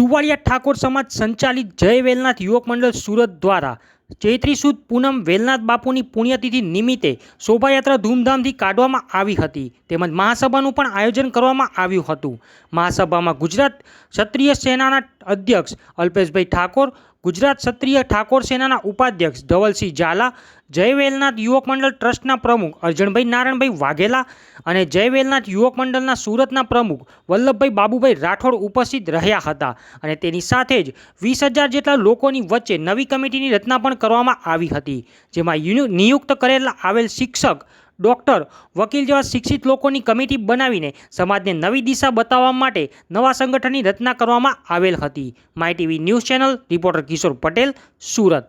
સુવાળિયા ઠાકોર સમાજ સંચાલિત જય વેલનાથ યુવક મંડળ સુરત દ્વારા ચૈત્રી સુદ પૂનમ વેલનાથ બાપુની પુણ્યતિથિ નિમિત્તે શોભાયાત્રા ધૂમધામથી કાઢવામાં આવી હતી. તેમજ મહાસભાનું પણ આયોજન કરવામાં આવ્યું હતું. મહાસભામાં ગુજરાત ક્ષત્રિય સેનાના અધ્યક્ષ અલ્પેશભાઈ ઠાકોર ગુજરાત ક્ષત્રિય ઠાકોર સેનાના ઉપાધ્યક્ષ ધવલસિંહ ઝાલા, જય વેલનાથ યુવક મંડળ ટ્રસ્ટના પ્રમુખ અર્જણભાઈ નારાયણભાઈ વાઘેલા અને જય વેલનાથ યુવક મંડળના સુરતના પ્રમુખ વલ્લભભાઈ બાબુભાઈ રાઠોડ ઉપસ્થિત રહ્યા હતા અને તેની સાથે જ વીસ હજાર જેટલા લોકોની વચ્ચે નવી કમિટીની રચના પણ કરવામાં આવી હતી, જેમાં નિયુક્ત કરેલા આવેલ શિક્ષક ડૉક્ટર વકીલ જેવા શિક્ષિત લોકોની કમિટી બનાવીને સમાજને નવી દિશા બતાવવા માટે નવા સંગઠનની રચના કરવામાં આવેલ હતી. My TV news channel reporter Kishor Patel Surat.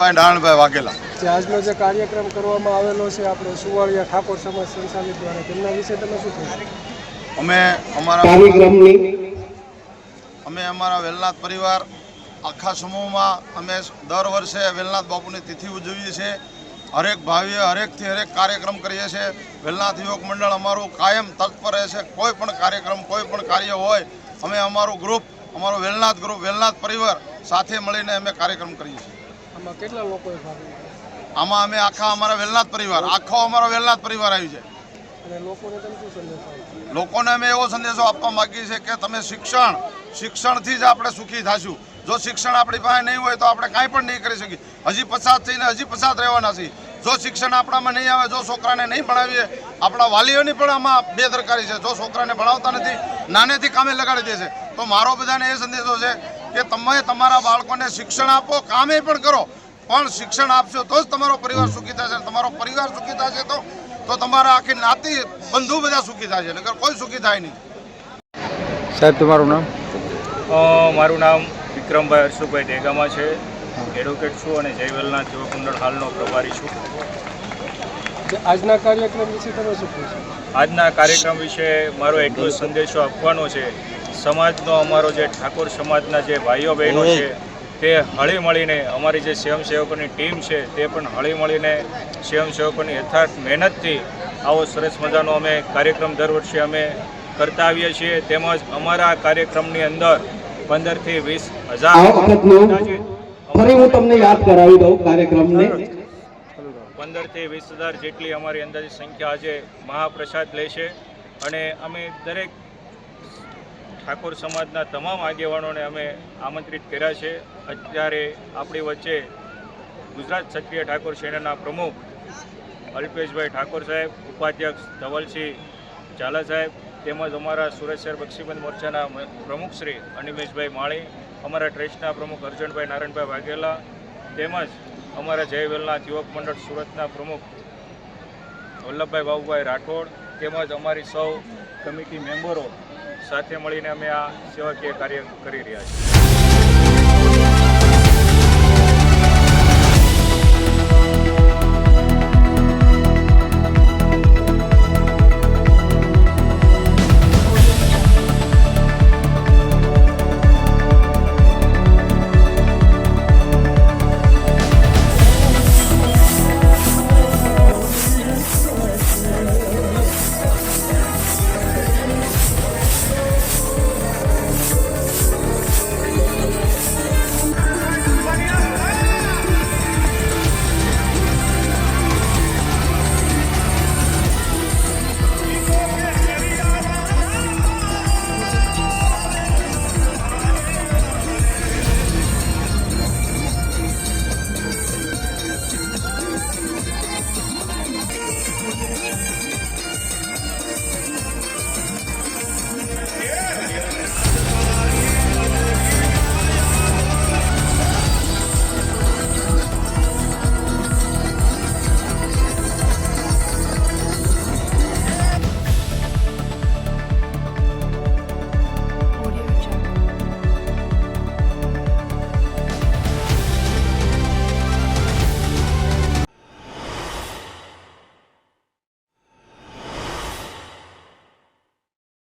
Narayanbhai Vaghela. આજનો જે કાર્યક્રમ કરવામાં આવેલો છે આપણે સુવાળિયા ઠાકોર સમાજ સંચાલિત દ્વારા તેમના વિશે તમે શું કહેશો? અમે અમારા કાર્યક્રમની અમે અમારા વેલનાથ પરિવાર આખા સમૂહમાં અમે દર વર્ષે વેલનાથ બાપુની તિથિ ઉજવીએ છીએ. હરેક ભાવીએ હરેકથી હરેક કાર્યક્રમ કરીએ છીએ. વેલનાથ યુવક મંડળ અમારું કાયમ તત્પર રહે છે. કોઈ પણ કાર્યક્રમ કોઈ પણ કાર્ય હોય અમે અમારું ગ્રુપ અમારું વેલનાથ ગ્રુપ વેલનાથ પરિવાર સાથે મળીને અમે કાર્યક્રમ કરીએ છીએ. આમાં કેટલા આમાં અમે આખા અમારા વેલનાથ પરિવાર આખો અમારો વેલનાથ પરિવાર આવી છે લોકોને અમે એવો સંદેશો આપવા માગીએ છીએ કે તમે શિક્ષણ શિક્ષણથી જ આપણે સુખી થશું. જો શિક્ષણ આપણી પાસે નહીં હોય તો આપણે કાંઈ પણ નહીં કરી શકીએ. હજી પછાત થઈને હજી પછાત રહેવાના છીએ. જો શિક્ષણ આપણામાં નહીં આવે જો છોકરાને નહીં ભણાવીએ આપણા વાલીઓની પણ આમાં બેદરકારી છે. જો છોકરાને ભણાવતા નથી નાનેથી કામે લગાડી દે છે. તો મારો બધાને એ સંદેશો છે કે તમે તમારા બાળકોને શિક્ષણ આપો કામે પણ કરો. પણ શિક્ષણ આપશો તો જ તમારો પરિવાર સુખી થશે. તમારો પરિવાર સુખી થશે તો તો તમારા આખી નાતી બંધુ બધા સુખી થશે. નગર કોઈ સુખી થાય નહીં. સાહેબ તમારું નામ? મારું નામ વિક્રમભાઈ હર્ષુભાઈ દેગામા છે. એડવોકેટ છું અને જય વેલનાથ યુવક હાલનો પ્રભારી છું. આજના કાર્યક્રમ વિશે તમે શું કહેશો આજના કાર્યક્રમ વિશે મારો એટલો સંદેશો આપવાનો છે. સમાજનો અમારો જે ઠાકોર સમાજના જે ભાઈઓ બહેનો છે તે હળી મળીને અમારી જે સ્વયંસેવકોની ટીમ છે તે પણ હળી મળીને સ્વયંસેવકોની યથાર્થ મહેનતથી આવો સરસ મજાનો અમે કાર્યક્રમ દર વર્ષે અમે કરતા આવીએ છીએ. તેમજ અમારા કાર્યક્રમની અંદર પંદરથી વીસ હજાર. આ વખતનું ફરી હું તમને યાદ કરાવી દઉં કાર્યક્રમને. પંદરથી વીસ હજાર જેટલી અમારી અંદાજિત સંખ્યા આજે મહાપ્રસાદ લેશે અને અમે દરેક ઠાકોર સમાજના તમામ આગેવાનોને અમે આમંત્રિત કર્યા છે. અત્યારે આપણી વચ્ચે ગુજરાત ક્ષત્રિય ઠાકોર સેનાના પ્રમુખ અલ્પેશભાઈ ઠાકોર સાહેબ ઉપાધ્યક્ષ ધવલસિંહ ઝાલા સાહેબ તેમજ અમારા સુરત શહેર બક્ષીબંધ મોરચાના પ્રમુખશ્રી પ્રમુખ શ્રી અનિમેશભાઈ માળી, અમારા ટ્રસ્ટના પ્રમુખ અર્જણભાઈ નારાયણભાઈ વાઘેલા, તેમજ અમારા જયવેલના યુવક મંડળ સુરતના પ્રમુખ વલ્લભભાઈ બાબુભાઈ રાઠોડ, તેમજ અમારી સૌ કમિટી મેમ્બરો સાથે મળીને અમે આ સેવાકીય કાર્ય કરી રહ્યા છીએ.